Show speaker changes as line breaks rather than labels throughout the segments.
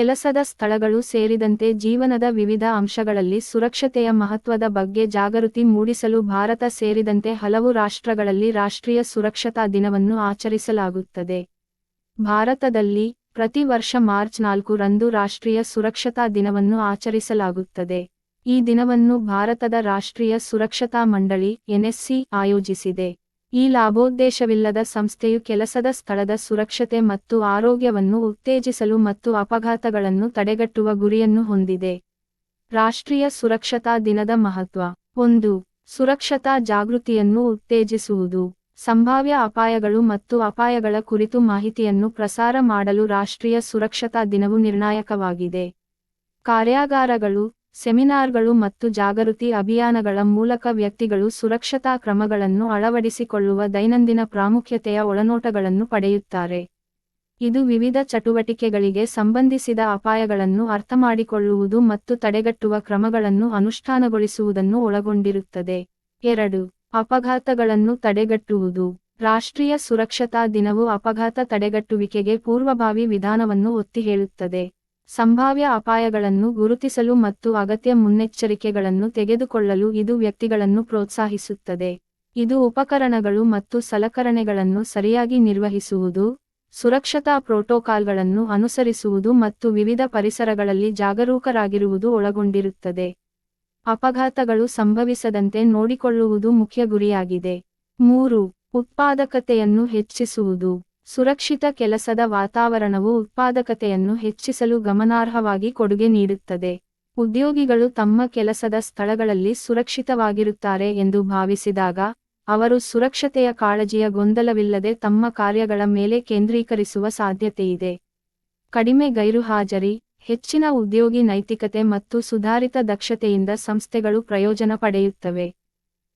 ಕೆಲಸದ ಸ್ಥಳಗಳು ಸೇರಿದಂತೆ ಜೀವನದ ವಿವಿಧ ಅಂಶಗಳಲ್ಲಿ ಸುರಕ್ಷತೆಯ ಮಹತ್ವದ ಬಗ್ಗೆ ಜಾಗೃತಿ ಮೂಡಿಸಲು ಭಾರತ ಸೇರಿದಂತೆ ಹಲವು ರಾಷ್ಟ್ರಗಳಲ್ಲಿ ರಾಷ್ಟ್ರೀಯ ಸುರಕ್ಷತಾ ದಿನವನ್ನು ಆಚರಿಸಲಾಗುತ್ತದೆ. ಭಾರತದಲ್ಲಿ ಪ್ರತಿ ವರ್ಷ ಮಾರ್ಚ್ ನಾಲ್ಕು ರಂದು ರಾಷ್ಟ್ರೀಯ ಸುರಕ್ಷತಾ ದಿನವನ್ನು ಆಚರಿಸಲಾಗುತ್ತದೆ. ಈ ದಿನವನ್ನು ಭಾರತದ ರಾಷ್ಟ್ರೀಯ ಸುರಕ್ಷತಾ ಮಂಡಳಿ ಎನ್ಎಸ್ಸಿ ಆಯೋಜಿಸಿದೆ. ಈ ಲಾಭೋದ್ದೇಶವಿಲ್ಲದ ಸಂಸ್ಥೆಯು ಕೆಲಸದ ಸ್ಥಳದ ಸುರಕ್ಷತೆ ಮತ್ತು ಆರೋಗ್ಯವನ್ನು ಉತ್ತೇಜಿಸಲು ಮತ್ತು ಅಪಘಾತಗಳನ್ನು ತಡೆಗಟ್ಟುವ ಗುರಿಯನ್ನು ಹೊಂದಿದೆ. ರಾಷ್ಟ್ರೀಯ ಸುರಕ್ಷತಾ ದಿನದ ಮಹತ್ವ. ಒಂದು, ಸುರಕ್ಷತಾ ಜಾಗೃತಿಯನ್ನು ಉತ್ತೇಜಿಸುವುದು. ಸಂಭಾವ್ಯ ಅಪಾಯಗಳು ಮತ್ತು ಅಪಾಯಗಳ ಕುರಿತು ಮಾಹಿತಿಯನ್ನು ಪ್ರಸಾರ ಮಾಡಲು ರಾಷ್ಟ್ರೀಯ ಸುರಕ್ಷತಾ ದಿನವು ನಿರ್ಣಾಯಕವಾಗಿದೆ. ಕಾರ್ಯಾಗಾರಗಳು ಸೆಮಿನಾರ್ಗಳು ಮತ್ತು ಜಾಗೃತಿ ಅಭಿಯಾನಗಳ ಮೂಲಕ ವ್ಯಕ್ತಿಗಳು ಸುರಕ್ಷತಾ ಕ್ರಮಗಳನ್ನು ಅಳವಡಿಸಿಕೊಳ್ಳುವ ದೈನಂದಿನ ಪ್ರಾಮುಖ್ಯತೆಯ ಒಳನೋಟಗಳನ್ನು ಪಡೆಯುತ್ತಾರೆ. ಇದು ವಿವಿಧ ಚಟುವಟಿಕೆಗಳಿಗೆ ಸಂಬಂಧಿಸಿದ ಅಪಾಯಗಳನ್ನು ಅರ್ಥಮಾಡಿಕೊಳ್ಳುವುದು ಮತ್ತು ತಡೆಗಟ್ಟುವ ಕ್ರಮಗಳನ್ನು ಅನುಷ್ಠಾನಗೊಳಿಸುವುದನ್ನು ಒಳಗೊಂಡಿರುತ್ತದೆ. ಎರಡು, ಅಪಘಾತಗಳನ್ನು ತಡೆಗಟ್ಟುವುದು. ರಾಷ್ಟ್ರೀಯ ಸುರಕ್ಷತಾ ದಿನವು ಅಪಘಾತ ತಡೆಗಟ್ಟುವಿಕೆಗೆ ಪೂರ್ವಭಾವಿ ವಿಧಾನವನ್ನು ಒತ್ತಿ ಹೇಳುತ್ತದೆ ಸಂಭಾವ್ಯ ಅಪಾಯಗಳನ್ನು ಗುರುತಿಸಲು ಮತ್ತು ಅಗತ್ಯ ಮುನ್ನೆಚ್ಚರಿಕೆಗಳನ್ನು ತೆಗೆದುಕೊಳ್ಳಲು ಇದು ವ್ಯಕ್ತಿಗಳನ್ನು ಪ್ರೋತ್ಸಾಹಿಸುತ್ತದೆ. ಇದು ಉಪಕರಣಗಳು ಮತ್ತು ಸಲಕರಣೆಗಳನ್ನು ಸರಿಯಾಗಿ ನಿರ್ವಹಿಸುವುದು, ಸುರಕ್ಷತಾ ಪ್ರೋಟೋಕಾಲ್ಗಳನ್ನು ಅನುಸರಿಸುವುದು ಮತ್ತು ವಿವಿಧ ಪರಿಸರಗಳಲ್ಲಿ ಜಾಗರೂಕರಾಗಿರುವುದು ಒಳಗೊಂಡಿರುತ್ತದೆ. ಅಪಘಾತಗಳು ಸಂಭವಿಸದಂತೆ ನೋಡಿಕೊಳ್ಳುವುದು ಮುಖ್ಯ ಗುರಿಯಾಗಿದೆ. ಮೂರು, ಉತ್ಪಾದಕತೆಯನ್ನು ಹೆಚ್ಚಿಸುವುದು. ಸುರಕ್ಷಿತ ಕೆಲಸದ ವಾತಾವರಣವು ಉತ್ಪಾದಕತೆಯನ್ನು ಹೆಚ್ಚಿಸಲು ಗಮನಾರ್ಹವಾಗಿ ಕೊಡುಗೆ ನೀಡುತ್ತದೆ. ಉದ್ಯೋಗಿಗಳು ತಮ್ಮ ಕೆಲಸದ ಸ್ಥಳಗಳಲ್ಲಿ ಸುರಕ್ಷಿತವಾಗಿರುತ್ತಾರೆ ಎಂದು ಭಾವಿಸಿದಾಗ, ಅವರು ಸುರಕ್ಷತೆಯ ಕಾಳಜಿಯ ಗೊಂದಲವಿಲ್ಲದೆ ತಮ್ಮ ಕಾರ್ಯಗಳ ಮೇಲೆ ಕೇಂದ್ರೀಕರಿಸುವ ಸಾಧ್ಯತೆಯಿದೆ. ಕಡಿಮೆ ಗೈರುಹಾಜರಿ ಹೆಚ್ಚಿನ ಉದ್ಯೋಗಿ ನೈತಿಕತೆ ಮತ್ತು ಸುಧಾರಿತ ದಕ್ಷತೆಯಿಂದ ಸಂಸ್ಥೆಗಳು ಪ್ರಯೋಜನ ಪಡೆಯುತ್ತವೆ.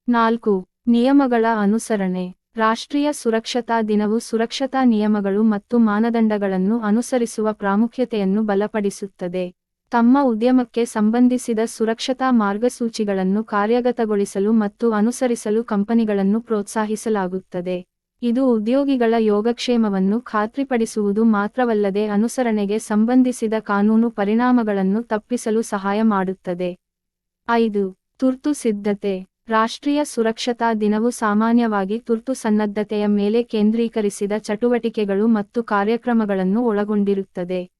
ನಾಲ್ಕು, ನಿಯಮಗಳ ಅನುಸರಣೆ. ರಾಷ್ಟ್ರೀಯ ಸುರಕ್ಷತಾ ದಿನವು ಸುರಕ್ಷತಾ ನಿಯಮಗಳು ಮತ್ತು ಮಾನದಂಡಗಳನ್ನು ಅನುಸರಿಸುವ ಪ್ರಾಮುಖ್ಯತೆಯನ್ನು ಬಲಪಡಿಸುತ್ತದೆ. ತಮ್ಮ ಉದ್ಯಮಕ್ಕೆ ಸಂಬಂಧಿಸಿದ ಸುರಕ್ಷತಾ ಮಾರ್ಗಸೂಚಿಗಳನ್ನು ಕಾರ್ಯಗತಗೊಳಿಸಲು ಮತ್ತು ಅನುಸರಿಸಲು ಕಂಪನಿಗಳನ್ನು ಪ್ರೋತ್ಸಾಹಿಸಲಾಗುತ್ತದೆ. ಇದು ಉದ್ಯೋಗಿಗಳ ಯೋಗಕ್ಷೇಮವನ್ನು ಖಾತ್ರಿಪಡಿಸುವುದು ಮಾತ್ರವಲ್ಲದೆ ಅನುಸರಣೆಗೆ ಸಂಬಂಧಿಸಿದ ಕಾನೂನು ಪರಿಣಾಮಗಳನ್ನು ತಪ್ಪಿಸಲು ಸಹಾಯ ಮಾಡುತ್ತದೆ. ಐದು. ತುರ್ತು ಸಿದ್ಧತೆ. ರಾಷ್ಟ್ರೀಯ ಸುರಕ್ಷತಾ ದಿನವು ಸಾಮಾನ್ಯವಾಗಿ ತುರ್ತು ಸನ್ನದ್ಧತೆಯ ಮೇಲೆ ಕೇಂದ್ರೀಕರಿಸಿದ ಚಟುವಟಿಕೆಗಳು ಮತ್ತು ಕಾರ್ಯಕ್ರಮಗಳನ್ನು ಒಳಗೊಂಡಿರುತ್ತದೆ.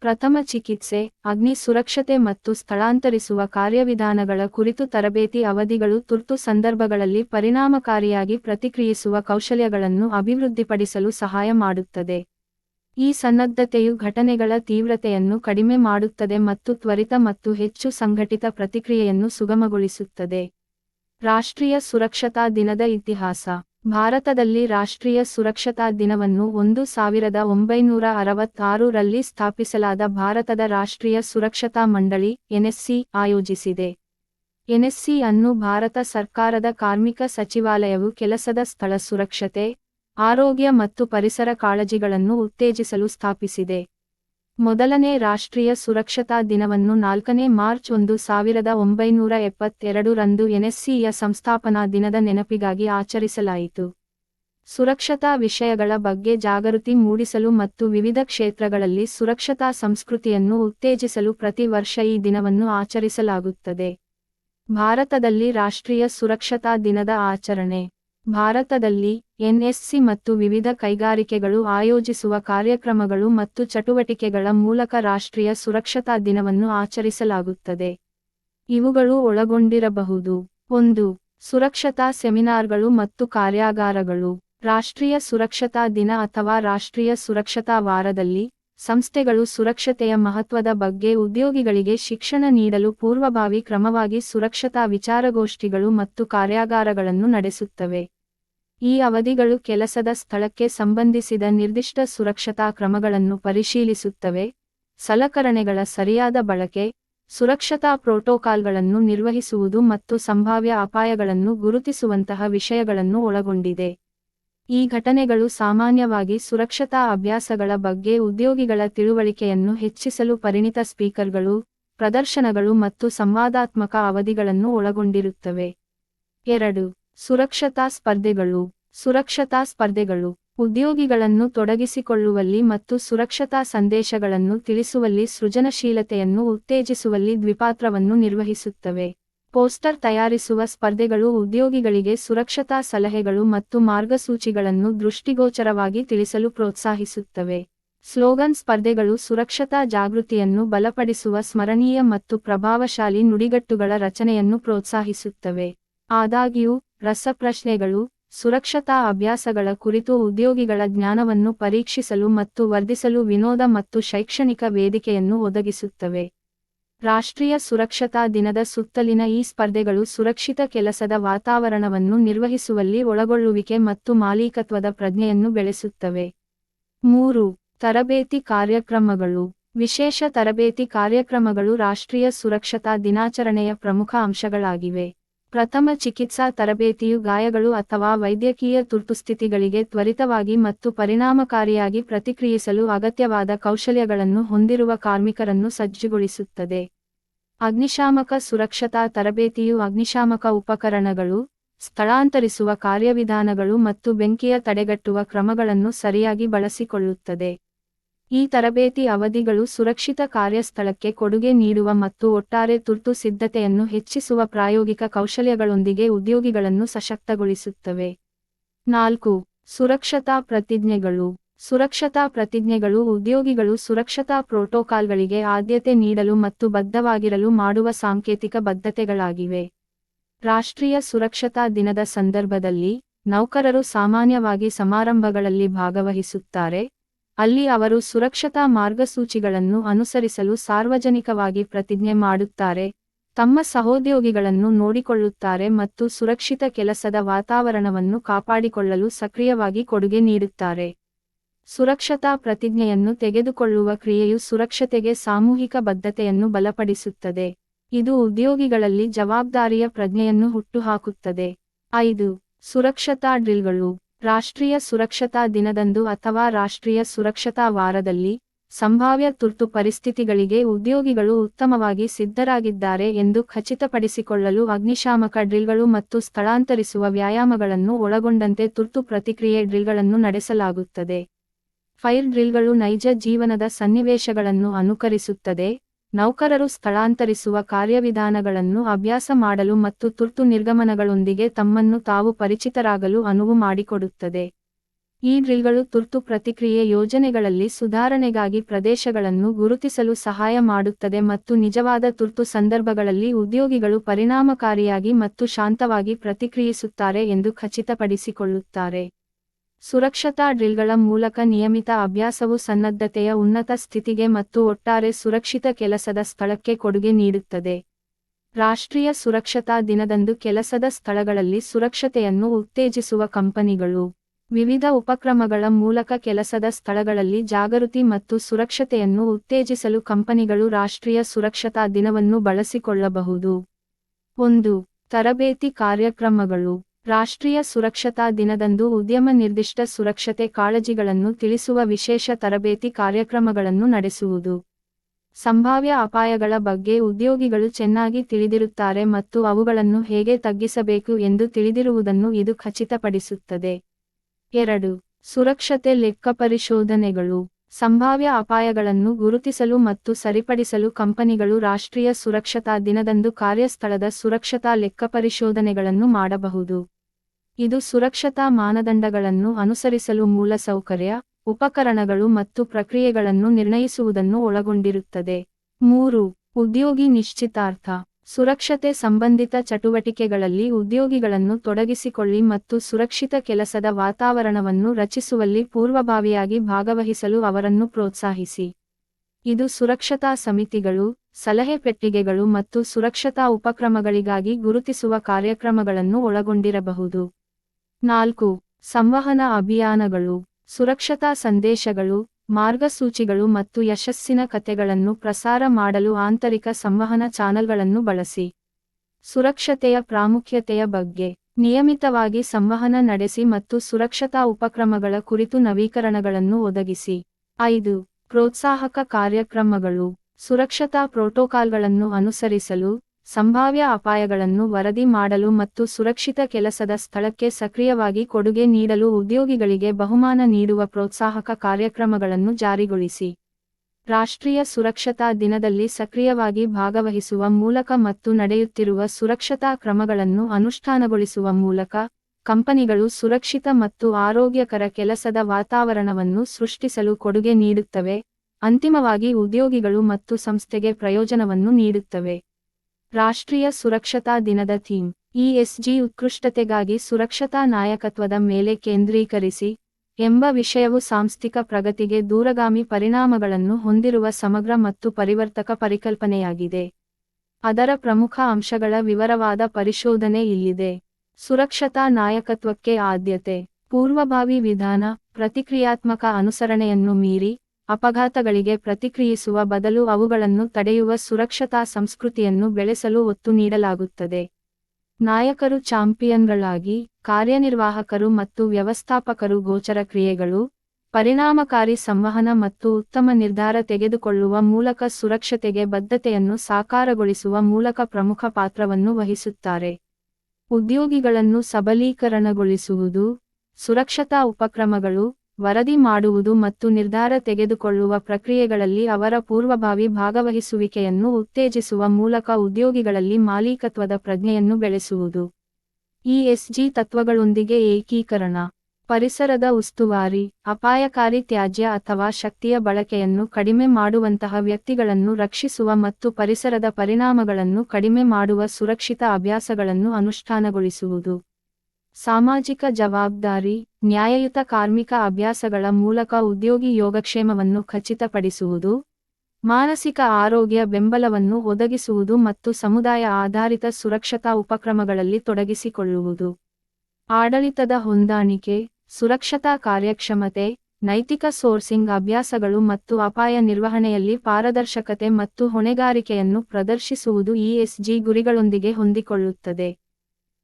ಪ್ರಥಮ ಚಿಕಿತ್ಸೆ, ಅಗ್ನಿ ಸುರಕ್ಷತೆ ಮತ್ತು ಸ್ಥಳಾಂತರಿಸುವ ಕಾರ್ಯವಿಧಾನಗಳ ಕುರಿತು ತರಬೇತಿ ಅವಧಿಗಳು ತುರ್ತು ಸಂದರ್ಭಗಳಲ್ಲಿ ಪರಿಣಾಮಕಾರಿಯಾಗಿ ಪ್ರತಿಕ್ರಿಯಿಸುವ ಕೌಶಲ್ಯಗಳನ್ನು ಅಭಿವೃದ್ಧಿಪಡಿಸಲು ಸಹಾಯ ಮಾಡುತ್ತದೆ. ಈ ಸನ್ನದ್ಧತೆಯು ಘಟನೆಗಳ ತೀವ್ರತೆಯನ್ನು ಕಡಿಮೆ ಮಾಡುತ್ತದೆ ಮತ್ತು ತ್ವರಿತ ಮತ್ತು ಹೆಚ್ಚು ಸಂಘಟಿತ ಪ್ರತಿಕ್ರಿಯೆಯನ್ನು ಸುಗಮಗೊಳಿಸುತ್ತದೆ. ರಾಷ್ಟ್ರೀಯ ಸುರಕ್ಷತಾ ದಿನದ ಇತಿಹಾಸ. ಭಾರತದಲ್ಲಿ ರಾಷ್ಟ್ರೀಯ ಸುರಕ್ಷತಾ ದಿನವನ್ನು ಒಂದು ಸಾವಿರದ ಒಂಬೈನೂರ ಅರವತ್ತಾರು ರಲ್ಲಿ ಸ್ಥಾಪಿಸಲಾದ ಭಾರತದ ರಾಷ್ಟ್ರೀಯ ಸುರಕ್ಷತಾ ಮಂಡಳಿ, ಎನ್ಎಸ್ಸಿ, ಆಯೋಜಿಸಿದೆ. ಎನ್ಎಸ್ಸಿ ಅನ್ನು ಭಾರತ ಸರ್ಕಾರದ ಕಾರ್ಮಿಕ ಸಚಿವಾಲಯವು ಕೆಲಸದ ಸ್ಥಳ ಸುರಕ್ಷತೆ, ಆರೋಗ್ಯ ಮತ್ತು ಪರಿಸರ ಕಾಳಜಿಗಳನ್ನು ಉತ್ತೇಜಿಸಲು ಸ್ಥಾಪಿಸಿದೆ. ಮೊದಲನೇ ರಾಷ್ಟ್ರೀಯ ಸುರಕ್ಷತಾ ದಿನವನ್ನು ನಾಲ್ಕನೇ ಮಾರ್ಚ್ ಒಂದು ಸಾವಿರದ ಒಂಬೈನೂರ ಎಪ್ಪತ್ತೆರಡರಂದು ಎನ್ಎಸ್ಸಿಯ ಸಂಸ್ಥಾಪನಾ ದಿನದ ನೆನಪಿಗಾಗಿ ಆಚರಿಸಲಾಯಿತು. ಸುರಕ್ಷತಾ ವಿಷಯಗಳ ಬಗ್ಗೆ ಜಾಗೃತಿ ಮೂಡಿಸಲು ಮತ್ತು ವಿವಿಧ ಕ್ಷೇತ್ರಗಳಲ್ಲಿ ಸುರಕ್ಷತಾ ಸಂಸ್ಕೃತಿಯನ್ನು ಉತ್ತೇಜಿಸಲು ಪ್ರತಿ ವರ್ಷ ಈ ದಿನವನ್ನು ಆಚರಿಸಲಾಗುತ್ತದೆ. ಭಾರತದಲ್ಲಿ ರಾಷ್ಟ್ರೀಯ ಸುರಕ್ಷತಾ ದಿನದ ಆಚರಣೆ. ಭಾರತದಲ್ಲಿ ಎನ್ಎಸ್ಸಿ ಮತ್ತು ವಿವಿಧ ಕೈಗಾರಿಕೆಗಳು ಆಯೋಜಿಸುವ ಕಾರ್ಯಕ್ರಮಗಳು ಮತ್ತು ಚಟುವಟಿಕೆಗಳ ಮೂಲಕ ರಾಷ್ಟ್ರೀಯ ಸುರಕ್ಷತಾ ದಿನವನ್ನು ಆಚರಿಸಲಾಗುತ್ತದೆ. ಇವುಗಳು ಒಳಗೊಂಡಿರಬಹುದು. ಒಂದು, ಸುರಕ್ಷತಾ ಸೆಮಿನಾರ್ಗಳು ಮತ್ತು ಕಾರ್ಯಾಗಾರಗಳು. ರಾಷ್ಟ್ರೀಯ ಸುರಕ್ಷತಾ ದಿನ ಅಥವಾ ರಾಷ್ಟ್ರೀಯ ಸುರಕ್ಷತಾ ವಾರದಲ್ಲಿ ಸಂಸ್ಥೆಗಳು ಸುರಕ್ಷತೆಯ ಮಹತ್ವದ ಬಗ್ಗೆ ಉದ್ಯೋಗಿಗಳಿಗೆ ಶಿಕ್ಷಣ ನೀಡಲು ಪೂರ್ವಭಾವಿ ಕ್ರಮವಾಗಿ ಸುರಕ್ಷತಾ ವಿಚಾರಗೋಷ್ಠಿಗಳು ಮತ್ತು ಕಾರ್ಯಾಗಾರಗಳನ್ನು ನಡೆಸುತ್ತವೆ. ಈ ಅವಧಿಗಳು ಕೆಲಸದ ಸ್ಥಳಕ್ಕೆ ಸಂಬಂಧಿಸಿದ ನಿರ್ದಿಷ್ಟ ಸುರಕ್ಷತಾ ಕ್ರಮಗಳನ್ನು ಪರಿಶೀಲಿಸುತ್ತವೆ. ಸಲಕರಣೆಗಳ ಸರಿಯಾದ ಬಳಕೆ, ಸುರಕ್ಷತಾ ಪ್ರೋಟೋಕಾಲ್ಗಳನ್ನು ನಿರ್ವಹಿಸುವುದು ಮತ್ತು ಸಂಭಾವ್ಯ ಅಪಾಯಗಳನ್ನು ಗುರುತಿಸುವಂತಹ ವಿಷಯಗಳನ್ನು ಒಳಗೊಂಡಿದೆ. ಈ ಘಟನೆಗಳು ಸಾಮಾನ್ಯವಾಗಿ ಸುರಕ್ಷತಾ ಅಭ್ಯಾಸಗಳ ಬಗ್ಗೆ ಉದ್ಯೋಗಿಗಳ ತಿಳುವಳಿಕೆಯನ್ನು ಹೆಚ್ಚಿಸಲು ಪರಿಣಿತ ಸ್ಪೀಕರ್ಗಳು, ಪ್ರದರ್ಶನಗಳು ಮತ್ತು ಸಂವಾದಾತ್ಮಕ ಅವಧಿಗಳನ್ನು ಒಳಗೊಂಡಿರುತ್ತವೆ. ಎರಡು, ಸುರಕ್ಷತಾ ಸ್ಪರ್ಧೆಗಳು. ಸುರಕ್ಷತಾ ಸ್ಪರ್ಧೆಗಳು ಉದ್ಯೋಗಿಗಳನ್ನು ತೊಡಗಿಸಿಕೊಳ್ಳುವಲ್ಲಿ ಮತ್ತು ಸುರಕ್ಷತಾ ಸಂದೇಶಗಳನ್ನು ತಿಳಿಸುವಲ್ಲಿ ಸೃಜನಶೀಲತೆಯನ್ನು ಉತ್ತೇಜಿಸುವಲ್ಲಿ ದ್ವಿಪಾತ್ರವನ್ನು ನಿರ್ವಹಿಸುತ್ತವೆ. ಪೋಸ್ಟರ್ ತಯಾರಿಸುವ ಸ್ಪರ್ಧೆಗಳು ಉದ್ಯೋಗಿಗಳಿಗೆ ಸುರಕ್ಷತಾ ಸಲಹೆಗಳು ಮತ್ತು ಮಾರ್ಗಸೂಚಿಗಳನ್ನು ದೃಷ್ಟಿಗೋಚರವಾಗಿ ತಿಳಿಸಲು ಪ್ರೋತ್ಸಾಹಿಸುತ್ತವೆ. ಸ್ಲೋಗನ್ ಸ್ಪರ್ಧೆಗಳು ಸುರಕ್ಷತಾ ಜಾಗೃತಿಯನ್ನು ಬಲಪಡಿಸುವ ಸ್ಮರಣೀಯ ಮತ್ತು ಪ್ರಭಾವಶಾಲಿ ನುಡಿಗಟ್ಟುಗಳ ರಚನೆಯನ್ನು ಪ್ರೋತ್ಸಾಹಿಸುತ್ತವೆ. ಆದಾಗ್ಯೂ, ರಸಪ್ರಶ್ನೆಗಳು, ಸುರಕ್ಷತಾ ಅಭ್ಯಾಸಗಳ ಕುರಿತು ಉದ್ಯೋಗಿಗಳ ಜ್ಞಾನವನ್ನು ಪರೀಕ್ಷಿಸಲು ಮತ್ತು ವರ್ಧಿಸಲು ವಿನೋದ ಮತ್ತು ಶೈಕ್ಷಣಿಕ ವೇದಿಕೆಯನ್ನು ಒದಗಿಸುತ್ತವೆ. ರಾಷ್ಟ್ರೀಯ ಸುರಕ್ಷತಾ ದಿನದ ಸುತ್ತಲಿನ ಈ ಸ್ಪರ್ಧೆಗಳು ಸುರಕ್ಷಿತ ಕೆಲಸದ ವಾತಾವರಣವನ್ನು ನಿರ್ವಹಿಸುವಲ್ಲಿ ಒಳಗೊಳ್ಳುವಿಕೆ ಮತ್ತು ಮಾಲೀಕತ್ವದ ಪ್ರಜ್ಞೆಯನ್ನು ಬೆಳೆಸುತ್ತವೆ. ಮೂರು, ತರಬೇತಿ ಕಾರ್ಯಕ್ರಮಗಳು. ವಿಶೇಷ ತರಬೇತಿ ಕಾರ್ಯಕ್ರಮಗಳು ರಾಷ್ಟ್ರೀಯ ಸುರಕ್ಷತಾ ದಿನಾಚರಣೆಯ ಪ್ರಮುಖ ಅಂಶಗಳಾಗಿವೆ. ಪ್ರಥಮ ಚಿಕಿತ್ಸಾ ತರಬೇತಿಯು ಗಾಯಗಳು ಅಥವಾ ವೈದ್ಯಕೀಯ ತುರ್ತುಸ್ಥಿತಿಗಳಿಗೆ ತ್ವರಿತವಾಗಿ ಮತ್ತು ಪರಿಣಾಮಕಾರಿಯಾಗಿ ಪ್ರತಿಕ್ರಿಯಿಸಲು ಅಗತ್ಯವಾದ ಕೌಶಲ್ಯಗಳನ್ನು ಹೊಂದಿರುವ ಕಾರ್ಮಿಕರನ್ನು ಸಜ್ಜುಗೊಳಿಸುತ್ತದೆ. ಅಗ್ನಿಶಾಮಕ ಸುರಕ್ಷತಾ ತರಬೇತಿಯು ಅಗ್ನಿಶಾಮಕ ಉಪಕರಣಗಳು, ಸ್ಥಳಾಂತರಿಸುವ ಕಾರ್ಯವಿಧಾನಗಳು ಮತ್ತು ಬೆಂಕಿಯ ತಡೆಗಟ್ಟುವ ಕ್ರಮಗಳನ್ನು ಸರಿಯಾಗಿ ಬಳಸಿಕೊಳ್ಳುತ್ತದೆ. ಈ ತರಬೇತಿ ಅವಧಿಗಳು ಸುರಕ್ಷಿತ ಕಾರ್ಯಸ್ಥಳಕ್ಕೆ ಕೊಡುಗೆ ನೀಡುವ ಮತ್ತು ಒಟ್ಟಾರೆ ತುರ್ತು ಸಿದ್ಧತೆಯನ್ನು ಹೆಚ್ಚಿಸುವ ಪ್ರಾಯೋಗಿಕ ಕೌಶಲ್ಯಗಳೊಂದಿಗೆ ಉದ್ಯೋಗಿಗಳನ್ನು ಸಶಕ್ತಗೊಳಿಸುತ್ತವೆ. ನಾಲ್ಕು, ಸುರಕ್ಷತಾ ಪ್ರತಿಜ್ಞೆಗಳು. ಸುರಕ್ಷತಾ ಪ್ರತಿಜ್ಞೆಗಳು ಉದ್ಯೋಗಿಗಳು ಸುರಕ್ಷತಾ ಪ್ರೋಟೋಕಾಲ್ಗಳಿಗೆ ಆದ್ಯತೆ ನೀಡಲು ಮತ್ತು ಬದ್ಧವಾಗಿರಲು ಮಾಡುವ ಸಾಂಕೇತಿಕ ಬದ್ಧತೆಗಳಾಗಿವೆ. ರಾಷ್ಟ್ರೀಯ ಸುರಕ್ಷತಾ ದಿನದ ಸಂದರ್ಭದಲ್ಲಿ ನೌಕರರು ಸಾಮಾನ್ಯವಾಗಿ ಸಮಾರಂಭಗಳಲ್ಲಿ ಭಾಗವಹಿಸುತ್ತಾರೆ. ಅಲ್ಲಿ ಅವರು ಸುರಕ್ಷತಾ ಮಾರ್ಗಸೂಚಿಗಳನ್ನು ಅನುಸರಿಸಲು ಸಾರ್ವಜನಿಕವಾಗಿ ಪ್ರತಿಜ್ಞೆ ಮಾಡುತ್ತಾರೆ. ತಮ್ಮ ಸಹೋದ್ಯೋಗಿಗಳನ್ನು ನೋಡಿಕೊಳ್ಳುತ್ತಾರೆ ಮತ್ತು ಸುರಕ್ಷಿತ ಕೆಲಸದ ವಾತಾವರಣವನ್ನು ಕಾಪಾಡಿಕೊಳ್ಳಲು ಸಕ್ರಿಯವಾಗಿ ಕೊಡುಗೆ ನೀಡುತ್ತಾರೆ. ಸುರಕ್ಷತಾ ಪ್ರತಿಜ್ಞೆಯನ್ನು ತೆಗೆದುಕೊಳ್ಳುವ ಕ್ರಿಯೆಯು ಸುರಕ್ಷತೆಗೆ ಸಾಮೂಹಿಕ ಬದ್ಧತೆಯನ್ನು ಬಲಪಡಿಸುತ್ತದೆ. ಇದು ಉದ್ಯೋಗಿಗಳಲ್ಲಿ ಜವಾಬ್ದಾರಿಯ ಪ್ರಜ್ಞೆಯನ್ನು ಹುಟ್ಟುಹಾಕುತ್ತದೆ. ಐದು, ಸುರಕ್ಷತಾ ಡ್ರಿಲ್ಗಳು. ರಾಷ್ಟ್ರೀಯ ಸುರಕ್ಷತಾ ದಿನದಂದು ಅಥವಾ ರಾಷ್ಟ್ರೀಯ ಸುರಕ್ಷತಾ ವಾರದಲ್ಲಿ ಸಂಭಾವ್ಯ ತುರ್ತು ಪರಿಸ್ಥಿತಿಗಳಿಗೆ ಉದ್ಯೋಗಿಗಳು ಉತ್ತಮವಾಗಿ ಸಿದ್ಧರಾಗಿದ್ದಾರೆ ಎಂದು ಖಚಿತಪಡಿಸಿಕೊಳ್ಳಲು ಅಗ್ನಿಶಾಮಕ ಡ್ರಿಲ್ಗಳು ಮತ್ತು ಸ್ಥಳಾಂತರಿಸುವ ವ್ಯಾಯಾಮಗಳನ್ನು ಒಳಗೊಂಡಂತೆ ತುರ್ತು ಪ್ರತಿಕ್ರಿಯೆ ಡ್ರಿಲ್ಗಳನ್ನು ನಡೆಸಲಾಗುತ್ತದೆ. ಫೈರ್ ಡ್ರಿಲ್ಗಳು ನೈಜ ಜೀವನದ ಸನ್ನಿವೇಶಗಳನ್ನು ಅನುಕರಿಸುತ್ತದೆ, ನೌಕರರು ಸ್ಥಳಾಂತರಿಸುವ ಕಾರ್ಯವಿಧಾನಗಳನ್ನು ಅಭ್ಯಾಸ ಮಾಡಲು ಮತ್ತು ತುರ್ತು ನಿರ್ಗಮನಗಳೊಂದಿಗೆ ತಮ್ಮನ್ನು ತಾವು ಪರಿಚಿತರಾಗಲು ಅನುವು ಮಾಡಿಕೊಡುತ್ತದೆ. ಈ ಡ್ರಿಲ್ಗಳು ತುರ್ತು ಪ್ರತಿಕ್ರಿಯೆ ಯೋಜನೆಗಳಲ್ಲಿ ಸುಧಾರಣೆಗಾಗಿ ಪ್ರದೇಶಗಳನ್ನು ಗುರುತಿಸಲು ಸಹಾಯ ಮಾಡುತ್ತದೆ ಮತ್ತು ನಿಜವಾದ ತುರ್ತು ಸಂದರ್ಭಗಳಲ್ಲಿ ಉದ್ಯೋಗಿಗಳು ಪರಿಣಾಮಕಾರಿಯಾಗಿ ಮತ್ತು ಶಾಂತವಾಗಿ ಪ್ರತಿಕ್ರಿಯಿಸುತ್ತಾರೆ ಎಂದು ಖಚಿತಪಡಿಸಿಕೊಳ್ಳುತ್ತಾರೆ. ಸುರಕ್ಷತಾ ಡ್ರಿಲ್ಗಳ ಮೂಲಕ ನಿಯಮಿತ ಅಭ್ಯಾಸವು ಸನ್ನದ್ಧತೆಯ ಉನ್ನತ ಸ್ಥಿತಿಗೆ ಮತ್ತು ಒಟ್ಟಾರೆ ಸುರಕ್ಷಿತ ಕೆಲಸದ ಸ್ಥಳಕ್ಕೆ ಕೊಡುಗೆ ನೀಡುತ್ತದೆ. ರಾಷ್ಟ್ರೀಯ ಸುರಕ್ಷತಾ ದಿನದಂದು ಕೆಲಸದ ಸ್ಥಳಗಳಲ್ಲಿ ಸುರಕ್ಷತೆಯನ್ನು ಉತ್ತೇಜಿಸುವ ಕಂಪನಿಗಳು. ವಿವಿಧ ಉಪಕ್ರಮಗಳ ಮೂಲಕ ಕೆಲಸದ ಸ್ಥಳಗಳಲ್ಲಿ ಜಾಗೃತಿ ಮತ್ತು ಸುರಕ್ಷತೆಯನ್ನು ಉತ್ತೇಜಿಸಲು ಕಂಪನಿಗಳು ರಾಷ್ಟ್ರೀಯ ಸುರಕ್ಷತಾ ದಿನವನ್ನು ಬಳಸಿಕೊಳ್ಳಬಹುದು. ಒಂದು. ತರಬೇತಿ ಕಾರ್ಯಕ್ರಮಗಳು. ರಾಷ್ಟ್ರೀಯ ಸುರಕ್ಷತಾ ದಿನದಂದು ಉದ್ಯಮ ನಿರ್ದಿಷ್ಟ ಸುರಕ್ಷತೆ ಕಾಳಜಿಗಳನ್ನು ತಿಳಿಸುವ ವಿಶೇಷ ತರಬೇತಿ ಕಾರ್ಯಕ್ರಮಗಳನ್ನು ನಡೆಸುವುದು. ಸಂಭಾವ್ಯ ಅಪಾಯಗಳ ಬಗ್ಗೆ ಉದ್ಯೋಗಿಗಳು ಚೆನ್ನಾಗಿ ತಿಳಿದಿರುತ್ತಾರೆ ಮತ್ತು ಅವುಗಳನ್ನು ಹೇಗೆ ತಗ್ಗಿಸಬೇಕು ಎಂದು ತಿಳಿದಿರುವುದನ್ನು ಇದು ಖಚಿತಪಡಿಸುತ್ತದೆ. ಎರಡು. ಸುರಕ್ಷತೆ ಲೆಕ್ಕಪರಿಶೋಧನೆಗಳು. ಸಂಭಾವ್ಯ ಅಪಾಯಗಳನ್ನು ಗುರುತಿಸಲು ಮತ್ತು ಸರಿಪಡಿಸಲು ಕಂಪನಿಗಳು ರಾಷ್ಟ್ರೀಯ ಸುರಕ್ಷತಾ ದಿನದಂದು ಕಾರ್ಯಸ್ಥಳದ ಸುರಕ್ಷತಾ ಲೆಕ್ಕಪರಿಶೋಧನೆಗಳನ್ನು ಮಾಡಬಹುದು. ಇದು ಸುರಕ್ಷತಾ ಮಾನದಂಡಗಳನ್ನು ಅನುಸರಿಸಲು ಮೂಲಸೌಕರ್ಯ ಉಪಕರಣಗಳು ಮತ್ತು ಪ್ರಕ್ರಿಯೆಗಳನ್ನು ನಿರ್ಣಯಿಸುವುದನ್ನು ಒಳಗೊಂಡಿರುತ್ತದೆ. ಮೂರು, ಉದ್ಯೋಗಿ ನಿಶ್ಚಿತಾರ್ಥ. ಸುರಕ್ಷತೆ ಸಂಬಂಧಿತ ಚಟುವಟಿಕೆಗಳಲ್ಲಿ ಉದ್ಯೋಗಿಗಳನ್ನು ತೊಡಗಿಸಿಕೊಳ್ಳಿ ಮತ್ತು ಸುರಕ್ಷಿತ ಕೆಲಸದ ವಾತಾವರಣವನ್ನು ರಚಿಸುವಲ್ಲಿ ಪೂರ್ವಭಾವಿಯಾಗಿ ಭಾಗವಹಿಸಲು ಅವರನ್ನು ಪ್ರೋತ್ಸಾಹಿಸಿ. ಇದು ಸುರಕ್ಷತಾ ಸಮಿತಿಗಳು, ಸಲಹೆ ಪೆಟ್ಟಿಗೆಗಳು ಮತ್ತು ಸುರಕ್ಷತಾ ಉಪಕ್ರಮಗಳಿಗಾಗಿ ಗುರುತಿಸುವ ಕಾರ್ಯಕ್ರಮಗಳನ್ನು ಒಳಗೊಂಡಿರಬಹುದು. ನಾಲ್ಕು, ಸಂವಹನ ಅಭಿಯಾನಗಳು. ಸುರಕ್ಷತಾ ಸಂದೇಶಗಳು ಮಾರ್ಗಸೂಚಿಗಳು ಮತ್ತು ಯಶಸ್ಸಿನ ಕಥೆಗಳನ್ನು ಪ್ರಸಾರ ಮಾಡಲು ಆಂತರಿಕ ಸಂವಹನ ಚಾನಲ್ಗಳನ್ನು ಬಳಸಿ. ಸುರಕ್ಷತೆಯ ಪ್ರಾಮುಖ್ಯತೆಯ ಬಗ್ಗೆ ನಿಯಮಿತವಾಗಿ ಸಂವಹನ ನಡೆಸಿ ಮತ್ತು ಸುರಕ್ಷತಾ ಉಪಕ್ರಮಗಳ ಕುರಿತು ನವೀಕರಣಗಳನ್ನು ಒದಗಿಸಿ. ಐದು, ಪ್ರೋತ್ಸಾಹಕ ಕಾರ್ಯಕ್ರಮಗಳು. ಸುರಕ್ಷತಾ ಪ್ರೋಟೋಕಾಲ್ಗಳನ್ನು ಅನುಸರಿಸಲು ಸಂಭಾವ್ಯ ಅಪಾಯಗಳನ್ನು ವರದಿ ಮಾಡಲು ಮತ್ತು ಸುರಕ್ಷಿತ ಕೆಲಸದ ಸ್ಥಳಕ್ಕೆ ಸಕ್ರಿಯವಾಗಿ ಕೊಡುಗೆ ನೀಡಲು ಉದ್ಯೋಗಿಗಳಿಗೆ ಬಹುಮಾನ ನೀಡುವ ಪ್ರೋತ್ಸಾಹಕ ಕಾರ್ಯಕ್ರಮಗಳನ್ನು ಜಾರಿಗೊಳಿಸಿ. ರಾಷ್ಟ್ರೀಯ ಸುರಕ್ಷತಾ ದಿನದಲ್ಲಿ ಸಕ್ರಿಯವಾಗಿ ಭಾಗವಹಿಸುವ ಮೂಲಕ ಮತ್ತು ನಡೆಯುತ್ತಿರುವ ಸುರಕ್ಷತಾ ಕ್ರಮಗಳನ್ನು ಅನುಷ್ಠಾನಗೊಳಿಸುವ ಮೂಲಕ ಕಂಪನಿಗಳು ಸುರಕ್ಷಿತ ಮತ್ತು ಆರೋಗ್ಯಕರ ಕೆಲಸದ ವಾತಾವರಣವನ್ನು ಸೃಷ್ಟಿಸಲು ಕೊಡುಗೆ ನೀಡುತ್ತವೆ, ಅಂತಿಮವಾಗಿ ಉದ್ಯೋಗಿಗಳು ಮತ್ತು ಸಂಸ್ಥೆಗೆ ಪ್ರಯೋಜನವನ್ನು ನೀಡುತ್ತವೆ. ರಾಷ್ಟ್ರೀಯ ಸುರಕ್ಷತಾ ದಿನದ ಥೀಮ್. ಇಎಸ್ಜಿ ಉತ್ಕೃಷ್ಟತೆಗಾಗಿ ಸುರಕ್ಷತಾ ನಾಯಕತ್ವದ ಮೇಲೆ ಕೇಂದ್ರೀಕರಿಸಿ ಎಂಬ ವಿಷಯವು ಸಾಂಸ್ಥಿಕ ಪ್ರಗತಿಗೆ ದೂರಗಾಮಿ ಪರಿಣಾಮಗಳನ್ನು ಹೊಂದಿರುವ ಸಮಗ್ರ ಮತ್ತು ಪರಿವರ್ತಕ ಪರಿಕಲ್ಪನೆಯಾಗಿದೆ. ಅದರ ಪ್ರಮುಖ ಅಂಶಗಳ ವಿವರವಾದ ಪರಿಶೋಧನೆ ಇಲ್ಲಿದೆ. ಸುರಕ್ಷತಾ ನಾಯಕತ್ವಕ್ಕೆ ಆದ್ಯತೆ. ಪೂರ್ವಭಾವಿ ವಿಧಾನ, ಪ್ರತಿಕ್ರಿಯಾತ್ಮಕ ಅನುಸರಣೆಯನ್ನು ಮೀರಿ ಅಪಘಾತಗಳಿಗೆ ಪ್ರತಿಕ್ರಿಯಿಸುವ ಬದಲು ಅವುಗಳನ್ನು ತಡೆಯುವ ಸುರಕ್ಷತಾ ಸಂಸ್ಕೃತಿಯನ್ನು ಬೆಳೆಸಲು ಒತ್ತು ನೀಡಲಾಗುತ್ತದೆ. ನಾಯಕರು ಚಾಂಪಿಯನ್ಗಳಾಗಿ, ಕಾರ್ಯನಿರ್ವಾಹಕರು ಮತ್ತು ವ್ಯವಸ್ಥಾಪಕರು ಗೋಚರ ಕ್ರಿಯೆಗಳು, ಪರಿಣಾಮಕಾರಿ ಸಂವಹನ ಮತ್ತು ಉತ್ತಮ ನಿರ್ಧಾರ ತೆಗೆದುಕೊಳ್ಳುವ ಮೂಲಕ ಸುರಕ್ಷತೆಗೆ ಬದ್ಧತೆಯನ್ನು ಸಾಕಾರಗೊಳಿಸುವ ಮೂಲಕ ಪ್ರಮುಖ ಪಾತ್ರವನ್ನು ವಹಿಸುತ್ತಾರೆ. ಉದ್ಯೋಗಿಗಳನ್ನು ಸಬಲೀಕರಣಗೊಳಿಸುವುದು, ಸುರಕ್ಷತಾ ಉಪಕ್ರಮಗಳು ವರದಿ ಮಾಡುವುದು ಮತ್ತು ನಿರ್ಧಾರ ತೆಗೆದುಕೊಳ್ಳುವ ಪ್ರಕ್ರಿಯೆಗಳಲ್ಲಿ ಅವರ ಪೂರ್ವಭಾವಿ ಭಾಗವಹಿಸುವಿಕೆಯನ್ನು ಉತ್ತೇಜಿಸುವ ಮೂಲಕ ಉದ್ಯೋಗಿಗಳಲ್ಲಿ ಮಾಲೀಕತ್ವದ ಪ್ರಜ್ಞೆಯನ್ನು ಬೆಳೆಸುವುದು. ಇಎಸ್ಜಿ ತತ್ವಗಳೊಂದಿಗೆ ಏಕೀಕರಣ. ಪರಿಸರದ ಉಸ್ತುವಾರಿ, ಅಪಾಯಕಾರಿ ತ್ಯಾಜ್ಯ ಅಥವಾ ಶಕ್ತಿಯ ಬಳಕೆಯನ್ನು ಕಡಿಮೆ ಮಾಡುವಂತಹ ವ್ಯಕ್ತಿಗಳನ್ನು ರಕ್ಷಿಸುವ ಮತ್ತು ಪರಿಸರದ ಪರಿಣಾಮಗಳನ್ನು ಕಡಿಮೆ ಮಾಡುವ ಸುರಕ್ಷಿತ ಅಭ್ಯಾಸಗಳನ್ನು ಅನುಷ್ಠಾನಗೊಳಿಸುವುದು. ಸಾಮಾಜಿಕ ಜವಾಬ್ದಾರಿ, ನ್ಯಾಯಯುತ ಕಾರ್ಮಿಕ ಅಭ್ಯಾಸಗಳ ಮೂಲಕ ಉದ್ಯೋಗಿ ಯೋಗಕ್ಷೇಮವನ್ನು ಖಚಿತಪಡಿಸುವುದು, ಮಾನಸಿಕ ಆರೋಗ್ಯ ಬೆಂಬಲವನ್ನು ಒದಗಿಸುವುದು ಮತ್ತು ಸಮುದಾಯ ಆಧಾರಿತ ಸುರಕ್ಷತಾ ಉಪಕ್ರಮಗಳಲ್ಲಿ ತೊಡಗಿಸಿಕೊಳ್ಳುವುದು. ಆಡಳಿತದ ಹೊಂದಾಣಿಕೆ, ಸುರಕ್ಷತಾ ಕಾರ್ಯಕ್ಷಮತೆ, ನೈತಿಕ ಸೋರ್ಸಿಂಗ್ ಅಭ್ಯಾಸಗಳು ಮತ್ತು ಅಪಾಯ ನಿರ್ವಹಣೆಯಲ್ಲಿ ಪಾರದರ್ಶಕತೆ ಮತ್ತು ಹೊಣೆಗಾರಿಕೆಯನ್ನು ಪ್ರದರ್ಶಿಸುವುದು ಇಎಸ್ಜಿ ಗುರಿಗಳೊಂದಿಗೆ ಹೊಂದಿಕೊಳ್ಳುತ್ತದೆ.